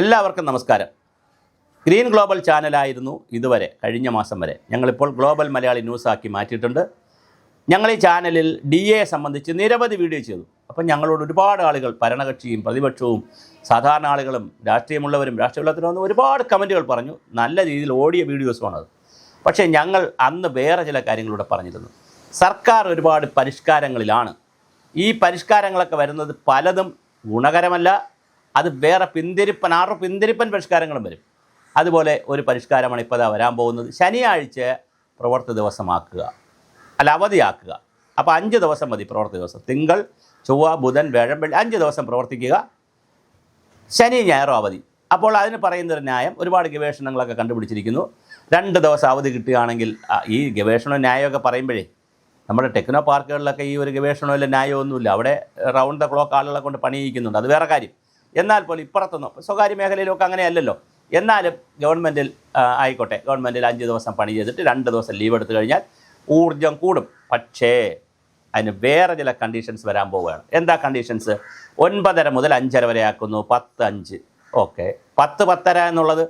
എല്ലാവർക്കും നമസ്കാരം. Green global ചാനലായിരുന്നു ഇതുവരെ കഴിഞ്ഞ മാസം വരെ. ഞങ്ങളിപ്പോൾ ഗ്ലോബൽ മലയാളി ന്യൂസാക്കി മാറ്റിയിട്ടുണ്ട്. ഞങ്ങൾ ഈ ചാനലിൽ ഡി എ സംബന്ധിച്ച് നിരവധി വീഡിയോ ചെയ്തു. അപ്പം ഞങ്ങളോട് ഒരുപാട് ആളുകൾ ഭരണകക്ഷിയും പ്രതിപക്ഷവും സാധാരണ ആളുകളും രാഷ്ട്രീയമുള്ളവരും രാഷ്ട്രീയമുള്ളവരും ഒരുപാട് കമന്റുകൾ പറഞ്ഞു. നല്ല രീതിയിൽ ഓടിയ വീഡിയോസുമാണത്. പക്ഷേ ഞങ്ങൾ അന്ന് വേറെ ചില കാര്യങ്ങളിലൂടെ പറഞ്ഞിരുന്നു. സർക്കാർ ഒരുപാട് പരിഷ്കാരങ്ങളിലാണ്. ഈ പരിഷ്കാരങ്ങളൊക്കെ വരുന്നത് പലതും ഗുണകരമല്ല അത് വേറെ പിന്തിരിപ്പൻ ആറ് പിന്തിരിപ്പൻ പരിഷ്കാരങ്ങളും വരും. അതുപോലെ ഒരു പരിഷ്കാരമാണ് ഇപ്പോൾ വരാൻ പോകുന്നത്. ശനിയാഴ്ച പ്രവർത്തി ദിവസമാക്കുക. അല്ല അവധിയാക്കുക. അപ്പോൾ അഞ്ച് ദിവസം മതി പ്രവർത്തി ദിവസം. തിങ്കൾ ചൊവ്വ ബുധൻ വ്യാഴം വെള്ളി അഞ്ച് ദിവസം പ്രവർത്തിക്കുക. ശനി ഞായറും അവധി. അപ്പോൾ അതിന് പറയുന്നൊരു ന്യായം ഒരുപാട് ഗവേഷണങ്ങളൊക്കെ കണ്ടുപിടിച്ചിരിക്കുന്നു. രണ്ട് ദിവസം അവധി കിട്ടുകയാണെങ്കിൽ ഈ ഗവേഷണവും ന്യായമൊക്കെ പറയുമ്പോഴേ നമ്മുടെ ടെക്നോ പാർക്കുകളിലൊക്കെ ഈ ഒരു ഗവേഷണമില്ല ന്യായമൊന്നുമില്ല. അവിടെ റൗണ്ട് ദ ക്ലോക്ക് ആളുകളെ കൊണ്ട് പണിയിക്കുന്നുണ്ട്. അത് വേറെ കാര്യം. എന്നാൽ പോലും ഇപ്പുറത്തൊന്നും. സ്വകാര്യ മേഖലയിലൊക്കെ അങ്ങനെയല്ലല്ലോ. എന്നാലും ഗവൺമെന്റിൽ ആയിക്കോട്ടെ ഗവൺമെന്റിൽ അഞ്ച് ദിവസം പണി ചെയ്തിട്ട് രണ്ട് ദിവസം ലീവ് എടുത്തു കഴിഞ്ഞാൽ ഊർജം കൂടും. പക്ഷേ അതിന് വേറെ ചില കണ്ടീഷൻസ് വരാൻ പോവുകയാണ്. എന്താ കണ്ടീഷൻസ് ഒൻപതര മുതൽ അഞ്ചര വരെ ആക്കുന്നു. പത്ത് അഞ്ച്. ഓക്കെ. പത്ത് പത്തര എന്നുള്ളത്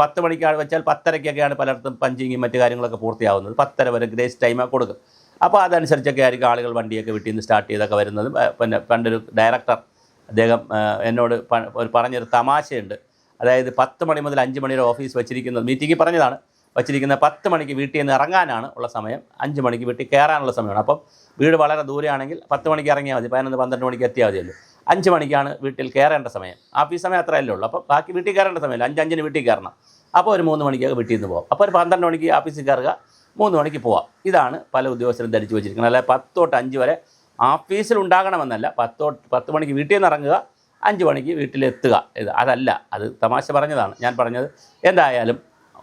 പത്ത് മണിക്കാണ് വെച്ചാൽ പത്തരയ്ക്കൊക്കെയാണ് പലയിടത്തും പഞ്ചിങ്ങും മറ്റു കാര്യങ്ങളൊക്കെ പൂർത്തിയാവുന്നത്. പത്തര വരെ ഗ്രേസ് ടൈമാണ് കൊടുക്കും. അപ്പോൾ അതനുസരിച്ചൊക്കെ ആയിരിക്കും ആളുകൾ വണ്ടിയൊക്കെ വീട്ടിൽ നിന്ന് സ്റ്റാർട്ട് ചെയ്തൊക്കെ വരുന്നത് പിന്നെ പണ്ടൊരു ഡയറക്ടർ അദ്ദേഹം എന്നോട് പറഞ്ഞൊരു തമാശയുണ്ട്. അതായത് പത്ത് മണി മുതൽ അഞ്ച് വരെ ഓഫീസ് വെച്ചിരിക്കുന്നത് മീറ്റിംഗിൽ പറഞ്ഞതാണ് വച്ചിരിക്കുന്ന പത്ത് മണിക്ക് വീട്ടിൽ നിന്ന് ഇറങ്ങാനാണ് ഉള്ള സമയം അഞ്ച് മണിക്ക് വീട്ടിൽ കയറാനുള്ള സമയമാണ്. അപ്പം വീട് വളരെ ദൂരെയാണെങ്കിൽ പത്ത് മണിക്ക് ഇറങ്ങിയാൽ മതി പതിനൊന്ന് പന്ത്രണ്ട് മണിക്ക് എത്തിയാൽ മതിയല്ലോ. അഞ്ച് മണിക്കാണ് വീട്ടിൽ കയറേണ്ട സമയം. ആഫീസ് സമയം അത്രയല്ലേ ഉള്ളൂ. അപ്പോൾ ബാക്കി വീട്ടിൽ കയറേണ്ട സമയമില്ല. അഞ്ച് അഞ്ചിന് വീട്ടിൽ കയറണം. അപ്പോൾ ഒരു മൂന്ന് മണിക്ക് വീട്ടിൽ നിന്ന് പോകാം അപ്പോൾ ഒരു പന്ത്രണ്ട് മണിക്ക് ഓഫീസിൽ കയറുക മൂന്ന് മണിക്ക് പോവാം. ഇതാണ് പല ഉദ്യോഗസ്ഥരും ധരിച്ചു വെച്ചിരിക്കുന്നത്. അല്ലെ പത്ത് തൊട്ട് അഞ്ച് വരെ ഓഫീസിൽ ഉണ്ടാകണമെന്നല്ല പത്തോ പത്ത് മണിക്ക് വീട്ടിൽ നിന്ന് ഇറങ്ങുക അഞ്ച് മണിക്ക് വീട്ടിലെത്തുക ഇത് അതല്ല അത് തമാശ പറഞ്ഞതാണ്. ഞാൻ പറഞ്ഞത് എന്തായാലും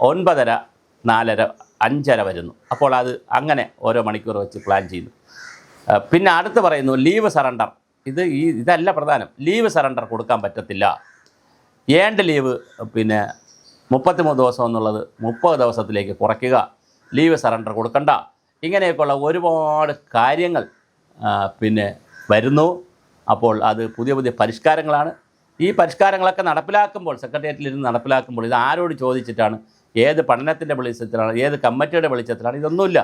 ഒൻപതര നാലര അഞ്ചര വരുന്നു. അപ്പോൾ അത് അങ്ങനെ ഓരോ മണിക്കൂർ വെച്ച് പ്ലാൻ ചെയ്യുന്നു. പിന്നെ അടുത്ത് പറയുന്നു ലീവ് സറണ്ടർ ഇത് ഈ ഇതല്ല പ്രധാനം. ലീവ് സറണ്ടർ കൊടുക്കാൻ പറ്റത്തില്ല. ഏണ്ട് ലീവ് പിന്നെ മുപ്പത്തിമൂന്ന് ദിവസം എന്നുള്ളത് മുപ്പത് ദിവസത്തിലേക്ക് കുറയ്ക്കുക. ലീവ് സറണ്ടർ കൊടുക്കണ്ട. ഇങ്ങനെയൊക്കെയുള്ള ഒരുപാട് കാര്യങ്ങൾ പിന്നെ വരുന്നു. അപ്പോൾ അത് പുതിയ പുതിയ പരിഷ്കാരങ്ങളാണ്. ഈ പരിഷ്കാരങ്ങളൊക്കെ നടപ്പിലാക്കുമ്പോൾ സെക്രട്ടേറിയറ്റിൽ ഇരുന്ന് നടപ്പിലാക്കുമ്പോൾ ഇത് ആരോട് ചോദിച്ചിട്ടാണ്? ഏത് പഠനത്തിന്റെ വെളിച്ചത്തിലാണ്? ഏത് കമ്മിറ്റിയുടെ വെളിച്ചത്തിലാണ്? ഇതൊന്നുമില്ല.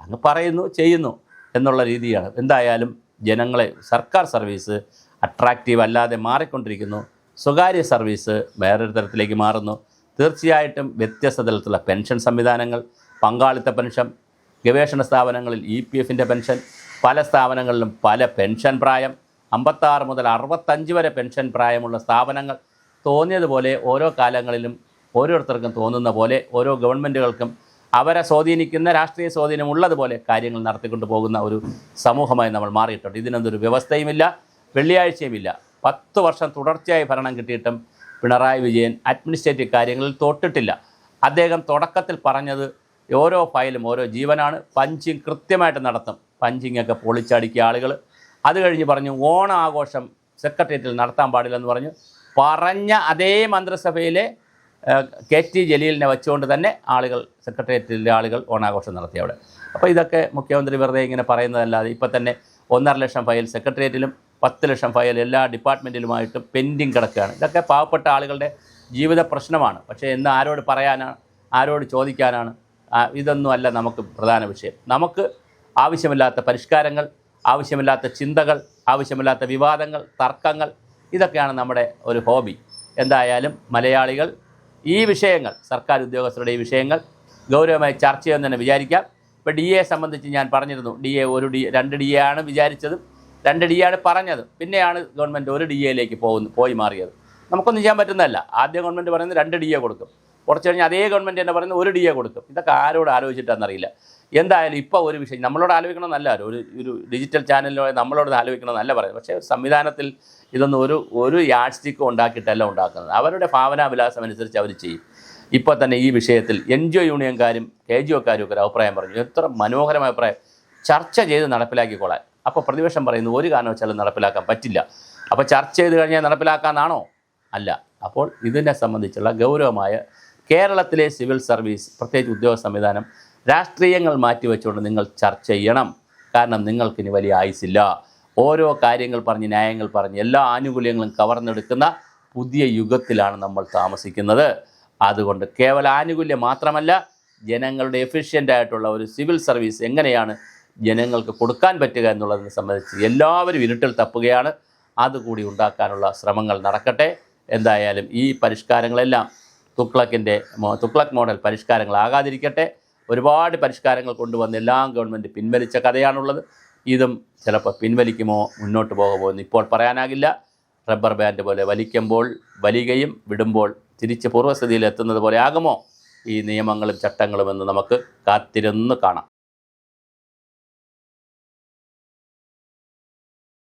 അങ്ങ് പറയുന്നു ചെയ്യുന്നു എന്നുള്ള രീതിയാണ്. എന്തായാലും ജനങ്ങളെ സർക്കാർ സർവീസ് അട്രാക്റ്റീവ് അല്ലാതെ മാറിക്കൊണ്ടിരിക്കുന്നു. സ്വകാര്യ സർവീസ് വേറൊരു തരത്തിലേക്ക് മാറുന്നു. തീർച്ചയായിട്ടും വ്യത്യസ്ത തലത്തിലുള്ള പെൻഷൻ സംവിധാനങ്ങൾ പങ്കാളിത്ത പെൻഷൻ ഗവേഷണ സ്ഥാപനങ്ങളിൽ ഇ പി എഫിന്റെ പെൻഷൻ പല സ്ഥാപനങ്ങളിലും പല പെൻഷൻ പ്രായം. അമ്പത്താറ് മുതൽ അറുപത്തഞ്ച് വരെ പെൻഷൻ പ്രായമുള്ള സ്ഥാപനങ്ങൾ തോന്നിയതുപോലെ ഓരോ കാലങ്ങളിലും ഓരോരുത്തർക്കും തോന്നുന്ന പോലെ ഓരോ ഗവൺമെന്റുകൾക്കും അവരെ സ്വാധീനിക്കുന്ന രാഷ്ട്രീയ സ്വാധീനം ഉള്ളതുപോലെ കാര്യങ്ങൾ നടത്തിക്കൊണ്ട് പോകുന്ന ഒരു സമൂഹമായി നമ്മൾ മാറിയിട്ടുണ്ട്. ഇതിനൊന്നൊരു വ്യവസ്ഥയുമില്ല വെള്ളിയാഴ്ചയുമില്ല. പത്ത് വർഷം തുടർച്ചയായി ഭരണം കിട്ടിയിട്ടും പിണറായി വിജയൻ അഡ്മിനിസ്ട്രേറ്റീവ് കാര്യങ്ങളിൽ തൊട്ടിട്ടില്ല. അദ്ദേഹം തുടക്കത്തിൽ പറഞ്ഞത് ഓരോ ഫയലും ഓരോ ജീവനാണ് പഞ്ചിങ് കൃത്യമായിട്ട് നടത്തും. പഞ്ചിങ് പൊളിച്ചടിക്കിയ ആളുകൾ അത് കഴിഞ്ഞ് പറഞ്ഞു ഓണ ആഘോഷം സെക്രട്ടേറിയറ്റിൽ നടത്താൻ പാടില്ലെന്ന് പറഞ്ഞു. പറഞ്ഞ അതേ മന്ത്രിസഭയിലെ കെ ടി ജലീലിനെ വെച്ചുകൊണ്ട് തന്നെ ആളുകൾ സെക്രട്ടേറിയറ്റിലെ ആളുകൾ ഓണാഘോഷം നടത്തി അവിടെ. അപ്പോൾ ഇതൊക്കെ മുഖ്യമന്ത്രി വെറുതെ ഇങ്ങനെ പറയുന്നതല്ലാതെ ഇപ്പം തന്നെ ഒന്നര ലക്ഷം ഫയൽ സെക്രട്ടേറിയറ്റിലും പത്ത് ലക്ഷം ഫയൽ എല്ലാ ഡിപ്പാർട്ട്മെന്റിലുമായിട്ട് പെൻഡിങ് കിടക്കുകയാണ്. ഇതൊക്കെ പാവപ്പെട്ട ആളുകളുടെ ജീവിത പ്രശ്നമാണ്. പക്ഷേ എന്ന് ആരോട് പറയാനാണ് ആരോട് ചോദിക്കാനാണ് ഇതൊന്നുമല്ല നമുക്ക് പ്രധാന വിഷയം. നമുക്ക് ആവശ്യമില്ലാത്ത പരിഷ്കാരങ്ങൾ ആവശ്യമില്ലാത്ത ചിന്തകൾ ആവശ്യമില്ലാത്ത വിവാദങ്ങൾ തർക്കങ്ങൾ ഇതൊക്കെയാണ് നമ്മുടെ ഒരു ഹോബി. എന്തായാലും മലയാളികൾ ഈ വിഷയങ്ങൾ സർക്കാർ ഉദ്യോഗസ്ഥരുടെ ഈ വിഷയങ്ങൾ ഗൗരവമായി ചർച്ച ചെയ്യുമെന്ന് തന്നെ വിചാരിക്കാം. ഇപ്പോൾ ഡി എ സംബന്ധിച്ച് ഞാൻ പറഞ്ഞിരുന്നു ഡി എ ഒരു ഡി രണ്ട് ഡി എ ആണ് വിചാരിച്ചതും രണ്ട് ഡി ആണ് പറഞ്ഞത്. പിന്നെയാണ് ഗവൺമെന്റ് ഒരു ഡി എയിലേക്ക് പോകുന്നു പോയി മാറിയത്. നമുക്കൊന്നും ചെയ്യാൻ പറ്റുന്നതല്ല. ആദ്യം ഗവൺമെന്റ് പറയുന്നത് രണ്ട് ഡി എ കൊടുക്കും. കുറച്ച് കഴിഞ്ഞാൽ അതേ ഗവൺമെന്റ് തന്നെ പറയുന്നത് ഒരു ഡി എ കൊടുക്കും. ഇതൊക്കെ ആരോട് ആലോചിച്ചിട്ടാണെന്നറിയില്ല. എന്തായാലും ഇപ്പോൾ ഒരു വിഷയം നമ്മളോട് ആലോചിക്കണമെന്നല്ല ഒരു ഒരു ഡിജിറ്റൽ ചാനലിലൂടെ നമ്മളോട് ആലോചിക്കണം ആലോചിക്കണമെന്നല്ല പറയുന്നത് പക്ഷേ സംവിധാനത്തിൽ ഇതൊന്നും ഒരു ഒരു യാഡ് ഉണ്ടാക്കിയിട്ടല്ല ഉണ്ടാക്കുന്നത്. അവരുടെ ഭാവനാവിലാസം അനുസരിച്ച് അവർ ചെയ്യും. ഇപ്പോൾ തന്നെ ഈ വിഷയത്തിൽ എൻ ജി ഒ യൂണിയൻകാരും കെ ജി ഒക്കാരും ഒക്കെ ഒരു അഭിപ്രായം പറഞ്ഞു. എത്ര മനോഹരമായ അഭിപ്രായം. ചർച്ച ചെയ്ത് നടപ്പിലാക്കിക്കൊള്ളാൻ അപ്പോൾ പ്രതിപക്ഷം പറയുന്നു ഒരു കാരണവശാലും നടപ്പിലാക്കാൻ പറ്റില്ല. അപ്പോൾ ചർച്ച ചെയ്ത് കഴിഞ്ഞാൽ നടപ്പിലാക്കാനാണോ അല്ല. അപ്പോൾ ഇതിനെ സംബന്ധിച്ചുള്ള ഗൗരവമായ കേരളത്തിലെ സിവിൽ സർവീസ് പ്രത്യേകിച്ച് ഉദ്യോഗ സംവിധാനം രാഷ്ട്രീയങ്ങൾ മാറ്റിവെച്ചുകൊണ്ട് നിങ്ങൾ ചർച്ച ചെയ്യണം. കാരണം നിങ്ങൾക്കിനി വലിയ ആയുസില്ല ഓരോ കാര്യങ്ങൾ പറഞ്ഞ് ന്യായങ്ങൾ പറഞ്ഞ് എല്ലാ ആനുകൂല്യങ്ങളും കവർന്നെടുക്കുന്ന പുതിയ യുഗത്തിലാണ് നമ്മൾ താമസിക്കുന്നത്. അതുകൊണ്ട് കേവല ആനുകൂല്യം മാത്രമല്ല ജനങ്ങളുടെ എഫിഷ്യന്റ് ആയിട്ടുള്ള ഒരു സിവിൽ സർവീസ് എങ്ങനെയാണ് ജനങ്ങൾക്ക് കൊടുക്കാൻ പറ്റുക എന്നുള്ളതിനെ സംബന്ധിച്ച് എല്ലാവരും ഇരുട്ടിൽ തപ്പുകയാണ്. അതുകൂടി ഉണ്ടാക്കാനുള്ള ശ്രമങ്ങൾ നടക്കട്ടെ. എന്തായാലും ഈ പരിഷ്കാരങ്ങളെല്ലാം തുക്ലക്കിന്റെ തുക്ലക് മോഡൽ പരിഷ്കാരങ്ങളാകാതിരിക്കട്ടെ. ഒരുപാട് പരിഷ്കാരങ്ങൾ കൊണ്ടുവന്ന് എല്ലാം ഗവൺമെന്റ് പിൻവലിച്ച കഥയാണുള്ളത്. ഇതും ചിലപ്പോൾ പിൻവലിക്കുമോ മുന്നോട്ട് പോകുമോ എന്ന് ഇപ്പോൾ പറയാനാകില്ല. റബ്ബർ ബാൻഡ് പോലെ വലിക്കുമ്പോൾ വലിയുകയും വിടുമ്പോൾ തിരിച്ച് പൂർവസ്ഥിതിയിൽ എത്തുന്നത് പോലെ ആകുമോ? ഈ നിയമങ്ങളും ചട്ടങ്ങളും എന്ന് നമുക്ക് കാത്തിരുന്ന് കാണാം.